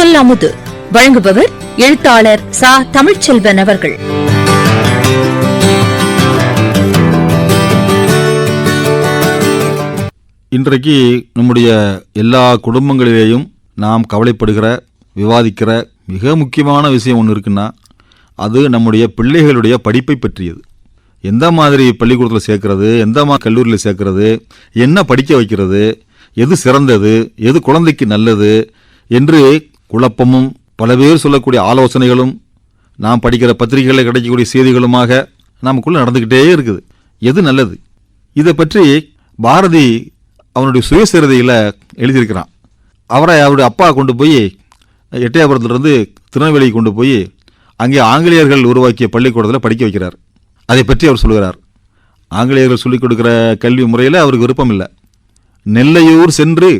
சொல் அமுது. வழங்குபவர் எழுத்தாளர் சா. தமிழ்ச்செல்வன் அவர்கள். இன்றைக்கு நம்முடைய எல்லா குடும்பங்களிலேயும் நாம் கவலைப்படுகிற விவாதிக்கிற மிக முக்கியமான விஷயம் ஒன்று இருக்குன்னா அது நம்முடைய பிள்ளைகளுடைய படிப்பை பற்றியது. எந்த மாதிரி பள்ளிக்கூடத்தில் சேர்க்கறது எந்த மாதிரி கல்லூரியில் சேர்க்கறது என்ன படிக்க வைக்கிறது எது சிறந்தது எது குழந்தைக்கு நல்லது என்று குழப்பமும் பல பேர் சொல்லக்கூடிய ஆலோசனைகளும் நாம் படிக்கிற பத்திரிகைகளில் கிடைக்கக்கூடிய செய்திகளுமாக நமக்குள்ளே நடந்துக்கிட்டே இருக்குது. எது நல்லது? இதை பற்றி பாரதி அவனுடைய சுயசரிதையில் எழுதியிருக்கிறான். அவரை அவருடைய அப்பா கொண்டு போய் எட்டயபுரத்துலேருந்து திருநெல்வேலிக்கு கொண்டு போய் அங்கே ஆங்கிலேயர்கள் உருவாக்கிய பள்ளிக்கூடத்தில் படிக்க வைக்கிறார். அதை பற்றி அவர் சொல்கிறார். ஆங்கிலேயர்கள் சொல்லிக் கொடுக்குற கல்வி முறையில் அவருக்கு விருப்பம் இல்லை. நெல்லையூர் சென்று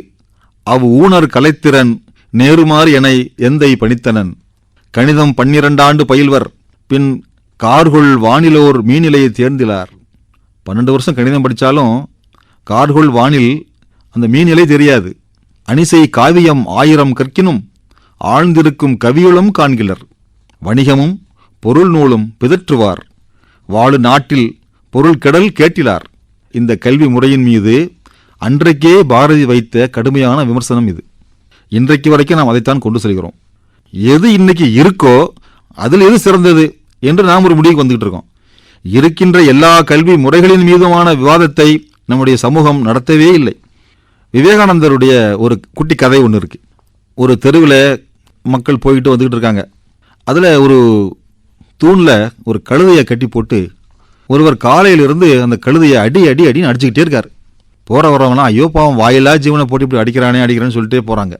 அவ் ஊனர் கலைத்திறன் நேருமாறு எனை எந்தை பணித்தனன். கணிதம் பன்னிரண்டாண்டு பயில்வர் பின் கார்கொள் வானிலோர் மீனிலையை தேர்ந்திலார். பன்னெண்டு வருஷம் கணிதம் படித்தாலும் கார்கொள் வானில் அந்த மீனிலை தெரியாது. அணிசை காவியம் ஆயிரம் கற்கினும் ஆழ்ந்திருக்கும் கவியுளம் காண்கிலர். வணிகமும் பொருள் நூலும் பிதற்றுவார். வாழு நாட்டில் பொருள் கடல் கேட்டிலார். இந்த கல்வி முறையின் மீது அன்றைக்கே பாரதி வைத்த கடுமையான விமர்சனம் இது. இன்றைக்கு வரைக்கும் நாம் அதைத்தான் கொண்டு செல்கிறோம். எது இன்னைக்கு இருக்கோ அதில் எது சிறந்தது என்று நாம் ஒரு முடிவுக்கு வந்துகிட்டு இருக்கோம். இருக்கின்ற எல்லா கல்வி முறைகளின் மீதுமான விவாதத்தை நம்முடைய சமூகம் நடத்தவே இல்லை. விவேகானந்தருடைய ஒரு குட்டி கதை ஒன்று இருக்கு. ஒரு தெருவில் மக்கள் போயிட்டு வந்துக்கிட்டு இருக்காங்க. அதில் ஒரு தூணில் ஒரு கழுதையை கட்டி போட்டு ஒருவர் காலையிலிருந்து அந்த கழுதையை அடி அடி அடின்னு அடிச்சுக்கிட்டே இருக்கார். போகிற வரவங்களாம் ஐயோ பாவம் வாயிலா ஜீவனை போட்டு இப்படி அடிக்கிறானே அடிக்கிறான்னு சொல்லிட்டே போகிறாங்க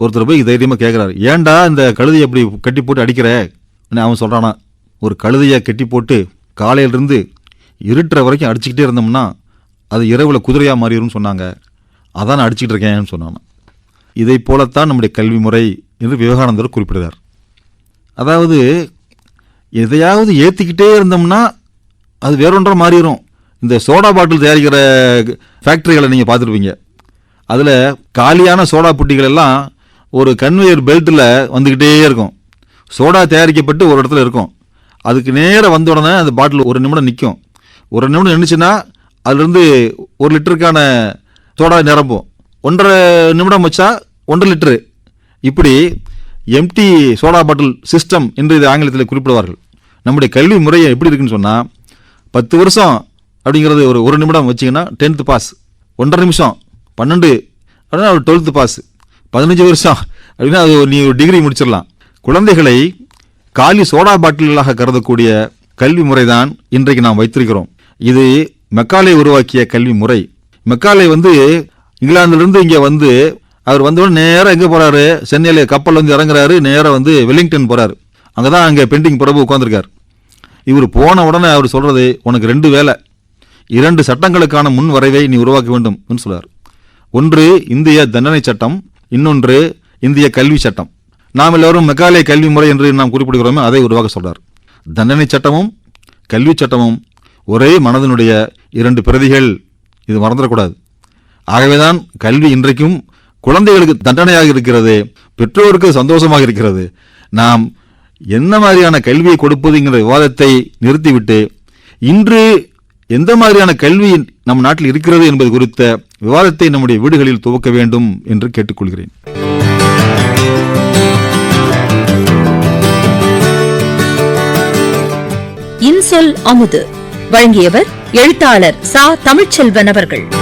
ஒருத்தர் போய் தைரியமாக கேட்குறாரு ஏன்டா இந்த கழுதையை இப்படி கட்டி போட்டு அடிக்கிற? அவன் சொல்கிறானா ஒரு கழுதையை கட்டி போட்டு காலையிலிருந்து இருட்டுற வரைக்கும் அடிச்சுக்கிட்டே இருந்தோம்னா அது இரவில் குதிரையாக மாறிடும்னு சொன்னாங்க. அதான் நான் அடிச்சுக்கிட்டு இருக்கேன்னு சொன்னான் இதை போலத்தான் நம்முடைய கல்வி முறை என்று விவேகானந்தர் குறிப்பிடுகிறார். அதாவது எதையாவது ஏற்றிக்கிட்டே இருந்தோம்னா அது வேறொன்றா மாறிடும் இந்த சோடா பாட்டில் தயாரிக்கிற ஃபேக்ட்ரிகளை நீங்கள் பார்த்துருப்பீங்க. அதில் காலியான சோடா புட்டிகள் எல்லாம் ஒரு கன்வேயர் பெல்ட்டில் வந்துக்கிட்டே இருக்கும். சோடா தயாரிக்கப்பட்டு ஒரு இடத்துல இருக்கும். அதுக்கு நேராக வந்த உடனே அந்த பாட்டில் ஒரு நிமிடம் நிற்கும் ஒரு நிமிடம் நின்றுச்சுன்னா அதுலேருந்து ஒரு லிட்டருக்கான சோடா நிரம்பும். ஒன்றரை நிமிடம் வச்சா ஒன்றரை லிட்டரு. இப்படி எம்டி சோடா பாட்டில் சிஸ்டம் என்று இது ஆங்கிலத்தில் குறிப்பிடுவார்கள். நம்முடைய கல்வி முறையை எப்படி இருக்குன்னு சொன்னால் பத்து வருஷம் அப்படிங்கிறது ஒரு ஒரு நிமிடம் வச்சிங்கன்னா டென்த்து பாஸ் ஒன்றரை நிமிஷம். பன்னெண்டு அப்படின்னா ஒரு டுவெல்த்து பாஸ் பதினஞ்சு வருஷம். அப்படின்னா அது நீ ஒரு டிகிரி முடிச்சிடலாம். குழந்தைகளை காலி சோடா பாட்டில்களாக கருதக்கூடிய கல்வி முறை தான் இன்றைக்கு நாம் வைத்திருக்கிறோம். இது மெக்காலை உருவாக்கிய கல்வி முறை. மெக்காலை வந்து இங்கிலாந்துலேருந்து இங்கே வந்து அவர் வந்தவுடனே நேராக எங்கே போகிறாரு சென்னையில் கப்பல் வந்து இறங்குறாரு. நேராக வந்து வெல்லிங்டன் போகிறாரு அங்கே தான் அங்கே பெண்டிங் பிரபு உட்காந்துருக்கார் இவர் போன உடனே அவர் சொல்கிறது உனக்கு ரெண்டு வேலை. இரண்டு சட்டங்களுக்கான முன் வரைவை நீ உருவாக்க வேண்டும். என்று சொல்றார். ஒன்று இந்திய தண்டனை சட்டம். இன்னொன்று இந்திய கல்வி சட்டம். நாம் எல்லோரும் மெக்காலே கல்வி முறை என்று நாம் குறிப்பிடுகிறோமே அதை உருவாக்க சொல்றார். தண்டனை சட்டமும் கல்வி சட்டமும் ஒரே மனதனுடைய இரண்டு பிரதிகள். இது மறந்துடக்கூடாது. ஆகவேதான் கல்வி இன்றைக்கும் குழந்தைகளுக்கு தண்டனையாக இருக்கிறது பெற்றோருக்கு சந்தோஷமாக இருக்கிறது. நாம் என்ன மாதிரியான கல்வியை கொடுப்பதுங்கிற விவாதத்தை நிறுத்திவிட்டு இன்று எந்த மாதிரியான கல்வி நம் நாட்டில் இருக்கிறது என்பது குறித்த விவாதத்தை நம்முடைய வீடுகளில் துவக்க வேண்டும் என்று கேட்டுக்கொள்கிறேன். இன்சொல் அமுது. வழங்கியவர் எழுத்தாளர் சா. தமிழ்ச்செல்வன் அவர்கள்.